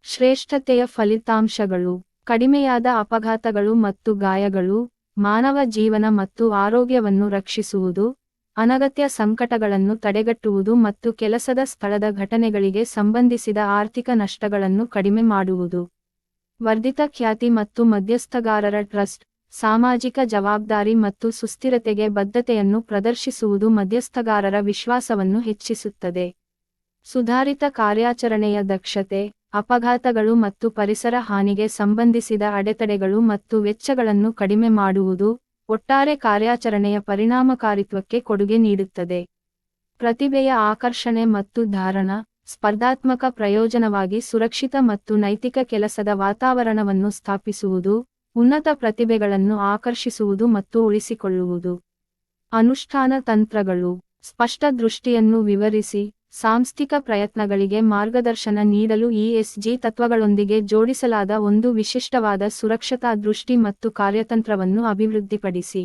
ಶ್ರೇಷ್ಠತೆಯ ಫಲಿತಾಂಶಗಳು, ಕಡಿಮೆಯಾದ ಅಪಘಾತಗಳು ಮತ್ತು ಗಾಯಗಳು, ಮಾನವ ಜೀವನ ಮತ್ತು ಆರೋಗ್ಯವನ್ನು ರಕ್ಷಿಸುವುದು, ಅನಗತ್ಯ ಸಂಕಟಗಳನ್ನು ತಡೆಗಟ್ಟುವುದು ಮತ್ತು ಕೆಲಸದ ಸ್ಥಳದ ಘಟನೆಗಳಿಗೆ ಸಂಬಂಧಿಸಿದ ಆರ್ಥಿಕ ನಷ್ಟಗಳನ್ನು ಕಡಿಮೆ ಮಾಡುವುದು. ವರ್ಧಿತ ಖ್ಯಾತಿ ಮತ್ತು ಮಧ್ಯಸ್ಥಗಾರರ ಟ್ರಸ್ಟ್, ಸಾಮಾಜಿಕ ಜವಾಬ್ದಾರಿ ಮತ್ತು ಸುಸ್ಥಿರತೆಗೆ ಬದ್ಧತೆಯನ್ನು ಪ್ರದರ್ಶಿಸುವುದು ಮಧ್ಯಸ್ಥಗಾರರ ವಿಶ್ವಾಸವನ್ನು ಹೆಚ್ಚಿಸುತ್ತದೆ. ಸುಧಾರಿತ ಕಾರ್ಯಾಚರಣೆಯ ದಕ್ಷತೆ ಅಪಘಾತಗಳು ಮತ್ತು ಪರಿಸರ ಹಾನಿಗೆ ಸಂಬಂಧಿಸಿದ ಅಡೆತಡೆಗಳು ಮತ್ತು ವೆಚ್ಚಗಳನ್ನು ಕಡಿಮೆ ಮಾಡುವುದು ಒಟ್ಟಾರೆ ಕಾರ್ಯಾಚರಣೆಯ ಪರಿಣಾಮಕಾರಿತ್ವಕ್ಕೆ ಕೊಡುಗೆ ನೀಡುತ್ತದೆ. ಪ್ರತಿಭೆಯ ಆಕರ್ಷಣೆ ಮತ್ತು ಧಾರಣ, ಸ್ಪರ್ಧಾತ್ಮಕ ಪ್ರಯೋಜನವಾಗಿ ಸುರಕ್ಷಿತ ಮತ್ತು ನೈತಿಕ ಕೆಲಸದ ವಾತಾವರಣವನ್ನು ಸ್ಥಾಪಿಸುವುದು, ಉನ್ನತ ಪ್ರತಿಭೆಗಳನ್ನು ಆಕರ್ಷಿಸುವುದು ಮತ್ತು ಉಳಿಸಿಕೊಳ್ಳುವುದು. ಅನುಷ್ಠಾನ ತಂತ್ರಗಳು, ಸ್ಪಷ್ಟ ದೃಷ್ಟಿಯನ್ನು ವಿವರಿಸಿ ಸಾಂಸ್ಥಿಕ ಪ್ರಯತ್ನಗಳಿಗೆ ಮಾರ್ಗದರ್ಶನ ನೀಡಲು ಇಎಸ್ಜಿ ತತ್ವಗಳೊಂದಿಗೆ ಜೋಡಿಸಲಾದ ಒಂದು ವಿಶಿಷ್ಟವಾದ ಸುರಕ್ಷತಾ ದೃಷ್ಟಿ ಮತ್ತು ಕಾರ್ಯತಂತ್ರವನ್ನು ಅಭಿವೃದ್ಧಿಪಡಿಸಿ.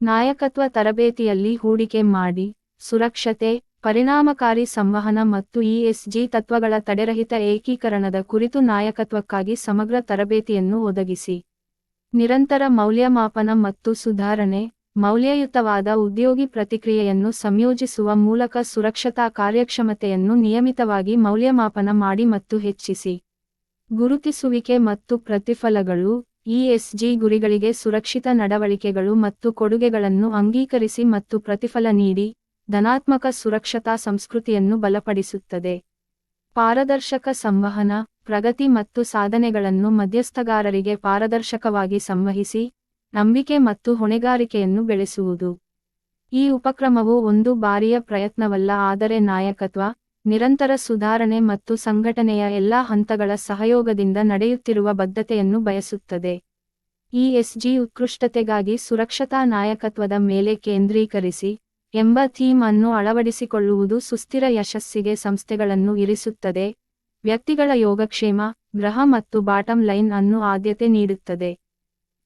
ನಾಯಕತ್ವ ತರಬೇತಿಯಲ್ಲಿ ಹೂಡಿಕೆ ಮಾಡಿ, ಸುರಕ್ಷತೆ, ಪರಿಣಾಮಕಾರಿ ಸಂವಹನ ಮತ್ತು ಇಎಸ್ಜಿ ತತ್ವಗಳ ತಡೆರಹಿತ ಏಕೀಕರಣದ ಕುರಿತು ನಾಯಕತ್ವಕ್ಕಾಗಿ ಸಮಗ್ರ ತರಬೇತಿಯನ್ನು ಒದಗಿಸಿ. ನಿರಂತರ ಮೌಲ್ಯಮಾಪನ ಮತ್ತು ಸುಧಾರಣೆ ಮೌಲ್ಯಯುತವಾದ ಉದ್ಯೋಗಿ ಪ್ರತಿಕ್ರಿಯೆಯನ್ನು ಸಂಯೋಜಿಸುವ ಮೂಲಕ ಸುರಕ್ಷತಾ ಕಾರ್ಯಕ್ಷಮತೆಯನ್ನು ನಿಯಮಿತವಾಗಿ ಮೌಲ್ಯಮಾಪನ ಮಾಡಿ ಮತ್ತು ಹೆಚ್ಚಿಸಿ. ಗುರುತಿಸುವಿಕೆ ಮತ್ತು ಪ್ರತಿಫಲಗಳು ಇಎಸ್ಜಿ ಗುರಿಗಳಿಗೆ ಸುರಕ್ಷಿತ ನಡವಳಿಕೆಗಳು ಮತ್ತು ಕೊಡುಗೆಗಳನ್ನು ಅಂಗೀಕರಿಸಿ ಮತ್ತು ಪ್ರತಿಫಲ ನೀಡಿ, ಧನಾತ್ಮಕ ಸುರಕ್ಷತಾ ಸಂಸ್ಕೃತಿಯನ್ನು ಬಲಪಡಿಸುತ್ತದೆ. ಪಾರದರ್ಶಕ ಸಂವಹನ, ಪ್ರಗತಿ ಮತ್ತು ಸಾಧನೆಗಳನ್ನು ಮಧ್ಯಸ್ಥಗಾರರಿಗೆ ಪಾರದರ್ಶಕವಾಗಿ ಸಂವಹಿಸಿ ನಂಬಿಕೆ ಮತ್ತು ಹೊಣೆಗಾರಿಕೆಯನ್ನು ಬೆಳೆಸುವುದು. ಈ ಉಪಕ್ರಮವು ಒಂದು ಬಾರಿಯ ಪ್ರಯತ್ನವಲ್ಲ, ಆದರೆ ನಾಯಕತ್ವ, ನಿರಂತರ ಸುಧಾರಣೆ ಮತ್ತು ಸಂಘಟನೆಯ ಎಲ್ಲಾ ಹಂತಗಳ ಸಹಯೋಗದಿಂದ ನಡೆಯುತ್ತಿರುವ ಬದ್ಧತೆಯನ್ನು ಬಯಸುತ್ತದೆ. ಈ ಎಸ್ಜಿ ಉತ್ಕೃಷ್ಟತೆಗಾಗಿ ಸುರಕ್ಷತಾ ನಾಯಕತ್ವದ ಮೇಲೆ ಕೇಂದ್ರೀಕರಿಸಿ ಎಂಬ ಥೀಮ್ ಅನ್ನು ಅಳವಡಿಸಿಕೊಳ್ಳುವುದು ಸುಸ್ಥಿರ ಯಶಸ್ಸಿಗೆ ಸಂಸ್ಥೆಗಳನ್ನು ಇರಿಸುತ್ತದೆ. ವ್ಯಕ್ತಿಗಳ ಯೋಗಕ್ಷೇಮ, ಗ್ರಹ ಮತ್ತು ಬಾಟಮ್ ಲೈನ್ ಅನ್ನು ಆದ್ಯತೆ ನೀಡುತ್ತದೆ.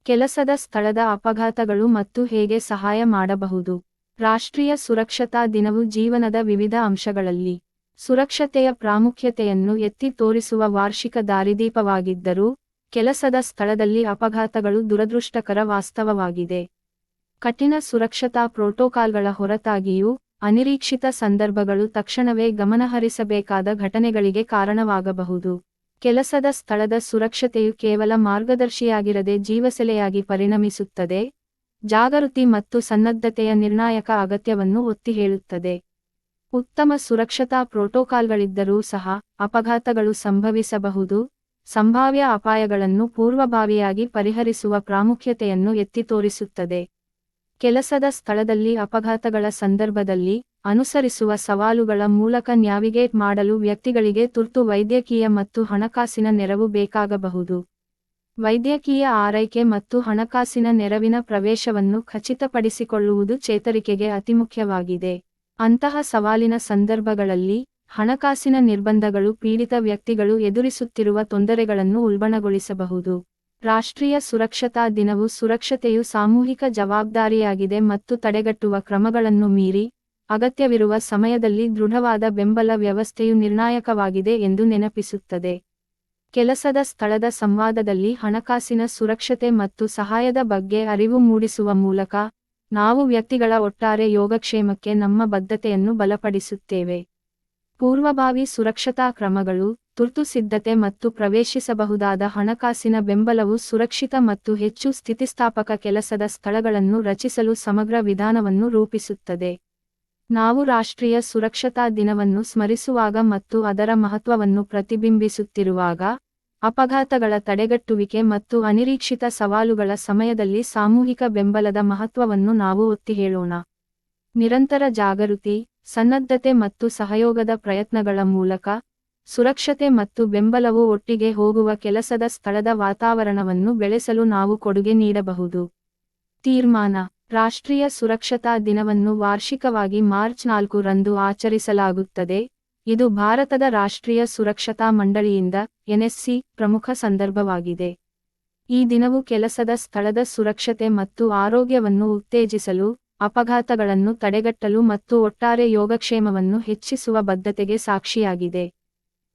ಕೆಲಸದ ಸ್ಥಳದ ಅಪಘಾತಗಳು ಮತ್ತು ಹೇಗೆ ಸಹಾಯ ಮಾಡಬಹುದು. ರಾಷ್ಟ್ರೀಯ ಸುರಕ್ಷತಾ ದಿನವು ಜೀವನದ ವಿವಿಧ ಅಂಶಗಳಲ್ಲಿ ಸುರಕ್ಷತೆಯ ಪ್ರಾಮುಖ್ಯತೆಯನ್ನು ಎತ್ತಿ ತೋರಿಸುವ ವಾರ್ಷಿಕ ದಾರಿದೀಪವಾಗಿದ್ದರೂ, ಕೆಲಸದ ಸ್ಥಳದಲ್ಲಿ ಅಪಘಾತಗಳು ದುರದೃಷ್ಟಕರ ವಾಸ್ತವವಾಗಿದೆ. ಕಠಿಣ ಸುರಕ್ಷತಾ ಪ್ರೋಟೋಕಾಲ್ಗಳ ಹೊರತಾಗಿಯೂ, ಅನಿರೀಕ್ಷಿತ ಸಂದರ್ಭಗಳು ತಕ್ಷಣವೇ ಗಮನಹರಿಸಬೇಕಾದ ಘಟನೆಗಳಿಗೆ ಕಾರಣವಾಗಬಹುದು. ಕೆಲಸದ ಸ್ಥಳದ ಸುರಕ್ಷತೆಯು ಕೇವಲ ಮಾರ್ಗದರ್ಶಿಯಾಗಿರದೆ ಜೀವಸೆಲೆಯಾಗಿ ಪರಿಣಮಿಸುತ್ತದೆ, ಜಾಗೃತಿ ಮತ್ತು ಸನ್ನದ್ಧತೆಯ ನಿರ್ಣಾಯಕ ಅಗತ್ಯವನ್ನು ಒತ್ತಿ ಹೇಳುತ್ತದೆ. ಉತ್ತಮ ಸುರಕ್ಷತಾ ಪ್ರೋಟೋಕಾಲ್ಗಳಿದ್ದರೂ ಸಹ ಅಪಘಾತಗಳು ಸಂಭವಿಸಬಹುದು, ಸಂಭಾವ್ಯ ಅಪಾಯಗಳನ್ನು ಪೂರ್ವಭಾವಿಯಾಗಿ ಪರಿಹರಿಸುವ ಪ್ರಾಮುಖ್ಯತೆಯನ್ನು ಎತ್ತಿ ತೋರಿಸುತ್ತದೆ. ಕೆಲಸದ ಸ್ಥಳದಲ್ಲಿ ಅಪಘಾತಗಳ ಸಂದರ್ಭದಲ್ಲಿ ಅನುಸರಿಸುವ ಸವಾಲುಗಳ ಮೂಲಕ ನ್ಯಾವಿಗೇಟ್ ಮಾಡಲು ವ್ಯಕ್ತಿಗಳಿಗೆ ತುರ್ತು ವೈದ್ಯಕೀಯ ಮತ್ತು ಹಣಕಾಸಿನ ನೆರವು ಬೇಕಾಗಬಹುದು. ವೈದ್ಯಕೀಯ ಆರೈಕೆ ಮತ್ತು ಹಣಕಾಸಿನ ನೆರವಿನ ಪ್ರವೇಶವನ್ನು ಖಚಿತಪಡಿಸಿಕೊಳ್ಳುವುದು ಚೇತರಿಕೆಗೆ ಅತಿಮುಖ್ಯವಾಗಿದೆ. ಅಂತಹ ಸವಾಲಿನ ಸಂದರ್ಭಗಳಲ್ಲಿ ಹಣಕಾಸಿನ ನಿರ್ಬಂಧಗಳು ಪೀಡಿತ ವ್ಯಕ್ತಿಗಳು ಎದುರಿಸುತ್ತಿರುವ ತೊಂದರೆಗಳನ್ನು ಉಲ್ಬಣಗೊಳಿಸಬಹುದು. ರಾಷ್ಟ್ರೀಯ ಸುರಕ್ಷತಾ ದಿನವು ಸುರಕ್ಷತೆಯು ಸಾಮೂಹಿಕ ಜವಾಬ್ದಾರಿಯಾಗಿದೆ ಮತ್ತು ತಡೆಗಟ್ಟುವ ಕ್ರಮಗಳನ್ನು ಮೀರಿ ಅಗತ್ಯವಿರುವ ಸಮಯದಲ್ಲಿ ದೃಢವಾದ ಬೆಂಬಲ ವ್ಯವಸ್ಥೆಯು ನಿರ್ಣಾಯಕವಾಗಿದೆ ಎಂದು ನೆನಪಿಸುತ್ತದೆ. ಕೆಲಸದ ಸ್ಥಳದ ಸಂವಾದದಲ್ಲಿ ಹಣಕಾಸಿನ ಸುರಕ್ಷತೆ ಮತ್ತು ಸಹಾಯದ ಬಗ್ಗೆ ಅರಿವು ಮೂಡಿಸುವ ಮೂಲಕ ನಾವು ವ್ಯಕ್ತಿಗಳ ಒಟ್ಟಾರೆ ಯೋಗಕ್ಷೇಮಕ್ಕೆ ನಮ್ಮ ಬದ್ಧತೆಯನ್ನು ಬಲಪಡಿಸುತ್ತೇವೆ. ಪೂರ್ವಭಾವಿ ಸುರಕ್ಷತಾ ಕ್ರಮಗಳು, ತುರ್ತು ಸಿದ್ಧತೆ ಮತ್ತು ಪ್ರವೇಶಿಸಬಹುದಾದ ಹಣಕಾಸಿನ ಬೆಂಬಲವು ಸುರಕ್ಷಿತ ಮತ್ತು ಹೆಚ್ಚು ಸ್ಥಿತಿಸ್ಥಾಪಕ ಕೆಲಸದ ಸ್ಥಳಗಳನ್ನು ರಚಿಸಲು ಸಮಗ್ರ ವಿಧಾನವನ್ನು ರೂಪಿಸುತ್ತದೆ. ನಾವು ರಾಷ್ಟ್ರೀಯ ಸುರಕ್ಷತಾ ದಿನವನ್ನು ಸ್ಮರಿಸುವಾಗ ಮತ್ತು ಅದರ ಮಹತ್ವವನ್ನು ಪ್ರತಿಬಿಂಬಿಸುತ್ತಿರುವಾಗ, ಅಪಘಾತಗಳ ತಡೆಗಟ್ಟುವಿಕೆ ಮತ್ತು ಅನಿರೀಕ್ಷಿತ ಸವಾಲುಗಳ ಸಮಯದಲ್ಲಿ ಸಾಮೂಹಿಕ ಬೆಂಬಲದ ಮಹತ್ವವನ್ನು ನಾವು ಒತ್ತಿ ಹೇಳೋಣ. ನಿರಂತರ ಜಾಗೃತಿ, ಸನ್ನದ್ಧತೆ ಮತ್ತು ಸಹಯೋಗದ ಪ್ರಯತ್ನಗಳ ಮೂಲಕ, ಸುರಕ್ಷತೆ ಮತ್ತು ಬೆಂಬಲವು ಒಟ್ಟಿಗೆ ಹೋಗುವ ಕೆಲಸದ ಸ್ಥಳದ ವಾತಾವರಣವನ್ನು ಬೆಳೆಸಲು ನಾವು ಕೊಡುಗೆ ನೀಡಬಹುದು. ತೀರ್ಮಾನ ರಾಷ್ಟ್ರೀಯ ಸುರಕ್ಷತಾ ದಿನವನ್ನು ವಾರ್ಷಿಕವಾಗಿ ಮಾರ್ಚ್ ನಾಲ್ಕು ರಂದು ಆಚರಿಸಲಾಗುತ್ತದೆ. ಇದು ಭಾರತದ ರಾಷ್ಟ್ರೀಯ ಸುರಕ್ಷತಾ ಮಂಡಳಿಯಿಂದ ಎನ್ಎಸ್ಸಿ ಪ್ರಮುಖ ಸಂದರ್ಭವಾಗಿದೆ. ಈ ದಿನವು ಕೆಲಸದ ಸ್ಥಳದ ಸುರಕ್ಷತೆ ಮತ್ತು ಆರೋಗ್ಯವನ್ನು ಉತ್ತೇಜಿಸಲು, ಅಪಘಾತಗಳನ್ನು ತಡೆಗಟ್ಟಲು ಮತ್ತು ಒಟ್ಟಾರೆ ಯೋಗಕ್ಷೇಮವನ್ನು ಹೆಚ್ಚಿಸುವ ಬದ್ಧತೆಗೆ ಸಾಕ್ಷಿಯಾಗಿದೆ.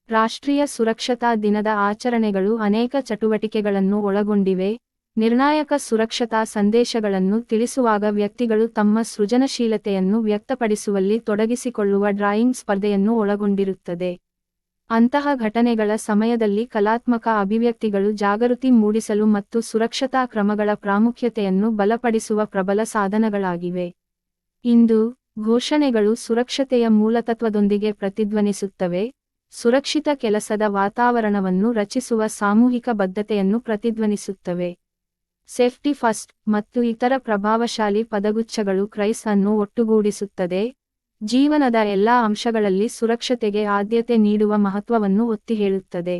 ರಾಷ್ಟ್ರೀಯ ಸುರಕ್ಷತಾ ದಿನದ ಆಚರಣೆಗಳು ಅನೇಕ ಚಟುವಟಿಕೆಗಳನ್ನು ಒಳಗೊಂಡಿವೆ. ನಿರ್ಣಾಯಕ ಸುರಕ್ಷತಾ ಸಂದೇಶಗಳನ್ನು ತಿಳಿಸುವಾಗ ವ್ಯಕ್ತಿಗಳು ತಮ್ಮ ಸೃಜನಶೀಲತೆಯನ್ನು ವ್ಯಕ್ತಪಡಿಸುವಲ್ಲಿ ತೊಡಗಿಸಿಕೊಳ್ಳುವ ಡ್ರಾಯಿಂಗ್ ಸ್ಪರ್ಧೆಯನ್ನು ಒಳಗೊಂಡಿರುತ್ತದೆ. ಅಂತಹ ಘಟನೆಗಳ ಸಮಯದಲ್ಲಿ ಕಲಾತ್ಮಕ ಅಭಿವ್ಯಕ್ತಿಗಳು ಜಾಗೃತಿ ಮೂಡಿಸಲು ಮತ್ತು ಸುರಕ್ಷತಾ ಕ್ರಮಗಳ ಪ್ರಾಮುಖ್ಯತೆಯನ್ನು ಬಲಪಡಿಸುವ ಪ್ರಬಲ ಸಾಧನಗಳಾಗಿವೆ. ಇಂದು, ಘೋಷಣೆಗಳು ಸುರಕ್ಷತೆಯ ಮೂಲತತ್ವದೊಂದಿಗೆ ಪ್ರತಿಧ್ವನಿಸುತ್ತವೆ. ಸುರಕ್ಷಿತ ಕೆಲಸದ ವಾತಾವರಣವನ್ನು ರಚಿಸುವ ಸಾಮೂಹಿಕ ಬದ್ಧತೆಯನ್ನು ಪ್ರತಿಧ್ವನಿಸುತ್ತವೆ. ಸೇಫ್ಟಿ ಫಸ್ಟ್ ಮತ್ತು ಇತರ ಪ್ರಭಾವಶಾಲಿ ಪದಗುಚ್ಛಗಳು ಕ್ರೈಸ್ ಅನ್ನು ಒಟ್ಟುಗೂಡಿಸುತ್ತದೆ. ಜೀವನದ ಎಲ್ಲಾ ಅಂಶಗಳಲ್ಲಿ ಸುರಕ್ಷತೆಗೆ ಆದ್ಯತೆ ನೀಡುವ ಮಹತ್ವವನ್ನು ಒತ್ತಿ ಹೇಳುತ್ತದೆ.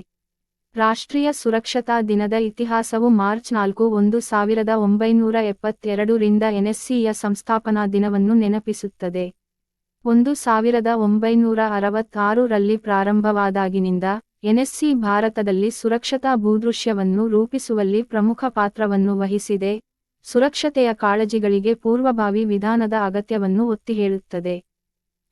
ರಾಷ್ಟ್ರೀಯ ಸುರಕ್ಷತಾ ದಿನದ ಇತಿಹಾಸವು ಮಾರ್ಚ್ ನಾಲ್ಕು ಒಂದು ಸಾವಿರದ ಒಂಬೈನೂರ ಎಪ್ಪತ್ತೆರಡರಿಂದ ಎನ್ಎಸ್ಸಿಯ ಸಂಸ್ಥಾಪನಾ ದಿನವನ್ನು ನೆನಪಿಸುತ್ತದೆ. ಒಂದು ಸಾವಿರದ ಒಂಬೈನೂರ ಅರವತ್ತಾರು ರಲ್ಲಿ ಪ್ರಾರಂಭವಾದಾಗಿನಿಂದ ಎನ್ಎಸ್ಸಿ ಭಾರತದಲ್ಲಿ ಸುರಕ್ಷತಾ ಭೂದೃಶ್ಯವನ್ನು ರೂಪಿಸುವಲ್ಲಿ ಪ್ರಮುಖ ಪಾತ್ರವನ್ನು ವಹಿಸಿದೆ. ಸುರಕ್ಷತೆಯ ಕಾಳಜಿಗಳಿಗೆ ಪೂರ್ವಭಾವಿ ವಿಧಾನದ ಅಗತ್ಯವನ್ನು ಒತ್ತಿ ಹೇಳುತ್ತದೆ.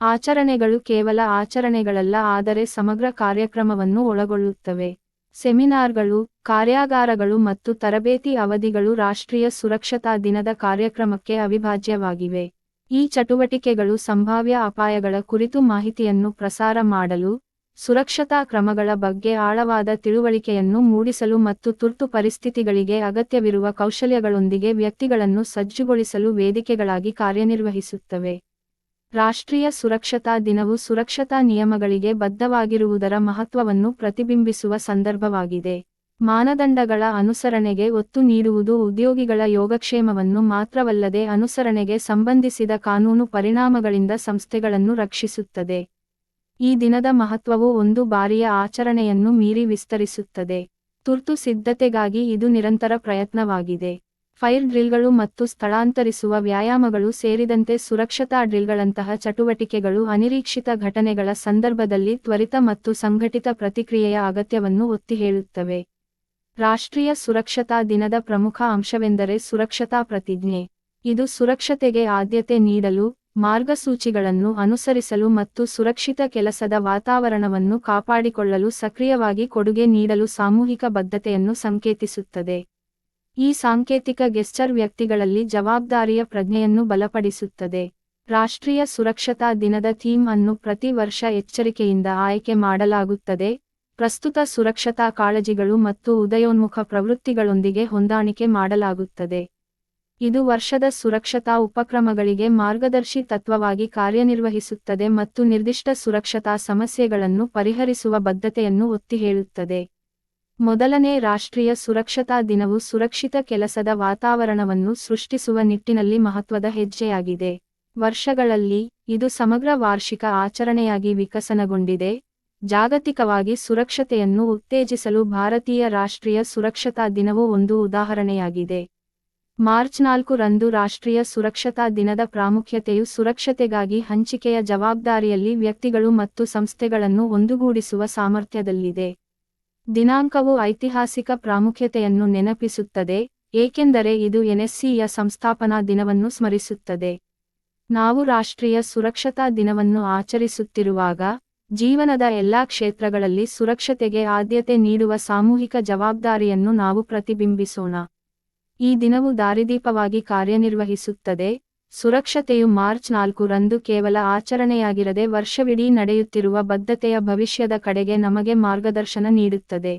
ಆಚರಣೆಗಳು ಕೇವಲ ಆಚರಣೆಗಳಲ್ಲ, ಆದರೆ ಸಮಗ್ರ ಕಾರ್ಯಕ್ರಮವನ್ನು ಒಳಗೊಳ್ಳುತ್ತವೆ. ಸೆಮಿನಾರ್ಗಳು, ಕಾರ್ಯಾಗಾರಗಳು ಮತ್ತು ತರಬೇತಿ ಅವಧಿಗಳು ರಾಷ್ಟ್ರೀಯ ಸುರಕ್ಷತಾ ದಿನದ ಕಾರ್ಯಕ್ರಮಕ್ಕೆ ಅವಿಭಾಜ್ಯವಾಗಿವೆ. ಈ ಚಟುವಟಿಕೆಗಳು ಸಂಭಾವ್ಯ ಅಪಾಯಗಳ ಕುರಿತು ಮಾಹಿತಿಯನ್ನು ಪ್ರಸಾರ ಮಾಡಲು ಸುರಕ್ಷತಾ ಕ್ರಮಗಳ ಬಗ್ಗೆ ಆಳವಾದ ತಿಳುವಳಿಕೆಯನ್ನು ಮೂಡಿಸಲು ಮತ್ತು ತುರ್ತು ಪರಿಸ್ಥಿತಿಗಳಿಗೆ ಅಗತ್ಯವಿರುವ ಕೌಶಲ್ಯಗಳೊಂದಿಗೆ ವ್ಯಕ್ತಿಗಳನ್ನು ಸಜ್ಜುಗೊಳಿಸಲು ವೇದಿಕೆಗಳಾಗಿ ಕಾರ್ಯನಿರ್ವಹಿಸುತ್ತವೆ. ರಾಷ್ಟ್ರೀಯ ಸುರಕ್ಷತಾ ದಿನವು ಸುರಕ್ಷತಾ ನಿಯಮಗಳಿಗೆ ಬದ್ಧವಾಗಿರುವುದರ ಮಹತ್ವವನ್ನು ಪ್ರತಿಬಿಂಬಿಸುವ ಸಂದರ್ಭವಾಗಿದೆ. ಮಾನದಂಡಗಳ ಅನುಸರಣೆಗೆ ಒತ್ತು ನೀಡುವುದು ಉದ್ಯೋಗಿಗಳ ಯೋಗಕ್ಷೇಮವನ್ನು ಮಾತ್ರವಲ್ಲದೆ ಅನುಸರಣೆಗೆ ಸಂಬಂಧಿಸಿದ ಕಾನೂನು ಪರಿಣಾಮಗಳಿಂದ ಸಂಸ್ಥೆಗಳನ್ನು ರಕ್ಷಿಸುತ್ತದೆ. ಈ ದಿನದ ಮಹತ್ವವು ಒಂದು ಬಾರಿಯ ಆಚರಣೆಯನ್ನು ಮೀರಿ ವಿಸ್ತರಿಸುತ್ತದೆ. ತುರ್ತು ಸಿದ್ಧತೆಗಾಗಿ ಇದು ನಿರಂತರ ಪ್ರಯತ್ನವಾಗಿದೆ. ಫೈರ್ ಡ್ರಿಲ್ಗಳು ಮತ್ತು ಸ್ಥಳಾಂತರಿಸುವ ವ್ಯಾಯಾಮಗಳು ಸೇರಿದಂತೆ ಸುರಕ್ಷತಾ ಡ್ರಿಲ್ಗಳಂತಹ ಚಟುವಟಿಕೆಗಳು ಅನಿರೀಕ್ಷಿತ ಘಟನೆಗಳ ಸಂದರ್ಭದಲ್ಲಿ ತ್ವರಿತ ಮತ್ತು ಸಂಘಟಿತ ಪ್ರತಿಕ್ರಿಯೆಯ ಅಗತ್ಯವನ್ನು ಒತ್ತಿ ಹೇಳುತ್ತವೆ ರಾಷ್ಟ್ರೀಯ ಸುರಕ್ಷತಾ ದಿನದ ಪ್ರಮುಖ ಅಂಶವೆಂದರೆ ಸುರಕ್ಷತಾ ಪ್ರತಿಜ್ಞೆ. ಇದು ಸುರಕ್ಷತೆಗೆ ಆದ್ಯತೆ ನೀಡಲು ಮಾರ್ಗಸೂಚಿಗಳನ್ನು ಅನುಸರಿಸಲು ಮತ್ತು ಸುರಕ್ಷಿತ ಕೆಲಸದ ವಾತಾವರಣವನ್ನು ಕಾಪಾಡಿಕೊಳ್ಳಲು ಸಕ್ರಿಯವಾಗಿ ಕೊಡುಗೆ ನೀಡಲು ಸಾಮೂಹಿಕ ಬದ್ಧತೆಯನ್ನು ಸಂಕೇತಿಸುತ್ತದೆ. ಈ ಸಾಂಕೇತಿಕ ಗೆಸ್ಚರ್ ವ್ಯಕ್ತಿಗಳಲ್ಲಿ ಜವಾಬ್ದಾರಿಯ ಪ್ರಜ್ಞೆಯನ್ನು ಬಲಪಡಿಸುತ್ತದೆ. ರಾಷ್ಟ್ರೀಯ ಸುರಕ್ಷತಾ ದಿನದ ಥೀಮ್ ಅನ್ನು ಪ್ರತಿ ವರ್ಷ ಎಚ್ಚರಿಕೆಯಿಂದ ಆಯ್ಕೆ ಮಾಡಲಾಗುತ್ತದೆ. ಪ್ರಸ್ತುತ ಸುರಕ್ಷತಾ ಕಾಳಜಿಗಳು ಮತ್ತು ಉದಯೋನ್ಮುಖ ಪ್ರವೃತ್ತಿಗಳೊಂದಿಗೆ ಹೊಂದಾಣಿಕೆ ಮಾಡಲಾಗುತ್ತದೆ. ಇದು ವರ್ಷದ ಸುರಕ್ಷತಾ ಉಪಕ್ರಮಗಳಿಗೆ ಮಾರ್ಗದರ್ಶಿ ತತ್ವವಾಗಿ ಕಾರ್ಯನಿರ್ವಹಿಸುತ್ತದೆ ಮತ್ತು ನಿರ್ದಿಷ್ಟ ಸುರಕ್ಷತಾ ಸಮಸ್ಯೆಗಳನ್ನು ಪರಿಹರಿಸುವ ಬದ್ಧತೆಯನ್ನು ಒತ್ತಿ ಹೇಳುತ್ತದೆ. ಮೊದಲನೇ ರಾಷ್ಟ್ರೀಯ ಸುರಕ್ಷತಾ ದಿನವು ಸುರಕ್ಷಿತ ಕೆಲಸದ ವಾತಾವರಣವನ್ನು ಸೃಷ್ಟಿಸುವ ನಿಟ್ಟಿನಲ್ಲಿ ಮಹತ್ವದ ಹೆಜ್ಜೆಯಾಗಿದೆ. ವರ್ಷಗಳಲ್ಲಿ ಇದು ಸಮಗ್ರ ವಾರ್ಷಿಕ ಆಚರಣೆಯಾಗಿ ವಿಕಸನಗೊಂಡಿದೆ. ಜಾಗತಿಕವಾಗಿ ಸುರಕ್ಷತೆಯನ್ನು ಉತ್ತೇಜಿಸಲು ಭಾರತೀಯ ರಾಷ್ಟ್ರೀಯ ಸುರಕ್ಷತಾ ದಿನವು ಒಂದು ಉದಾಹರಣೆಯಾಗಿದೆ. ಮಾರ್ಚ್ ನಾಲ್ಕು ರಂದು ರಾಷ್ಟ್ರೀಯ ಸುರಕ್ಷತಾ ದಿನದ ಪ್ರಾಮುಖ್ಯತೆಯು ಸುರಕ್ಷತೆಗಾಗಿ ಹಂಚಿಕೆಯ ಜವಾಬ್ದಾರಿಯಲ್ಲಿ ವ್ಯಕ್ತಿಗಳು ಮತ್ತು ಸಂಸ್ಥೆಗಳನ್ನು ಒಂದುಗೂಡಿಸುವ ಸಾಮರ್ಥ್ಯದಲ್ಲಿದೆ. ದಿನಾಂಕವು ಐತಿಹಾಸಿಕ ಪ್ರಾಮುಖ್ಯತೆಯನ್ನು ನೆನಪಿಸುತ್ತದೆ, ಏಕೆಂದರೆ ಇದು ಎನ್ಎಸ್ಸಿಯ ಸಂಸ್ಥಾಪನಾ ದಿನವನ್ನು ಸ್ಮರಿಸುತ್ತದೆ. ನಾವು ರಾಷ್ಟ್ರೀಯ ಸುರಕ್ಷತಾ ದಿನವನ್ನು ಆಚರಿಸುತ್ತಿರುವಾಗ, ಜೀವನದ ಎಲ್ಲಾ ಕ್ಷೇತ್ರಗಳಲ್ಲಿ ಸುರಕ್ಷತೆಗೆ ಆದ್ಯತೆ ನೀಡುವ ಸಾಮೂಹಿಕ ಜವಾಬ್ದಾರಿಯನ್ನು ನಾವು ಪ್ರತಿಬಿಂಬಿಸೋಣ. ಈ ದಿನವು ದಾರಿದೀಪವಾಗಿ ಕಾರ್ಯನಿರ್ವಹಿಸುತ್ತದೆ. ಸುರಕ್ಷತೆಯು ಮಾರ್ಚ್ ನಾಲ್ಕು ರಂದು ಕೇವಲ ಆಚರಣೆಯಾಗಿರದೆ ವರ್ಷವಿಡೀ ನಡೆಯುತ್ತಿರುವ ಬದ್ಧತೆಯ ಭವಿಷ್ಯದ ಕಡೆಗೆ ನಮಗೆ ಮಾರ್ಗದರ್ಶನ ನೀಡುತ್ತದೆ.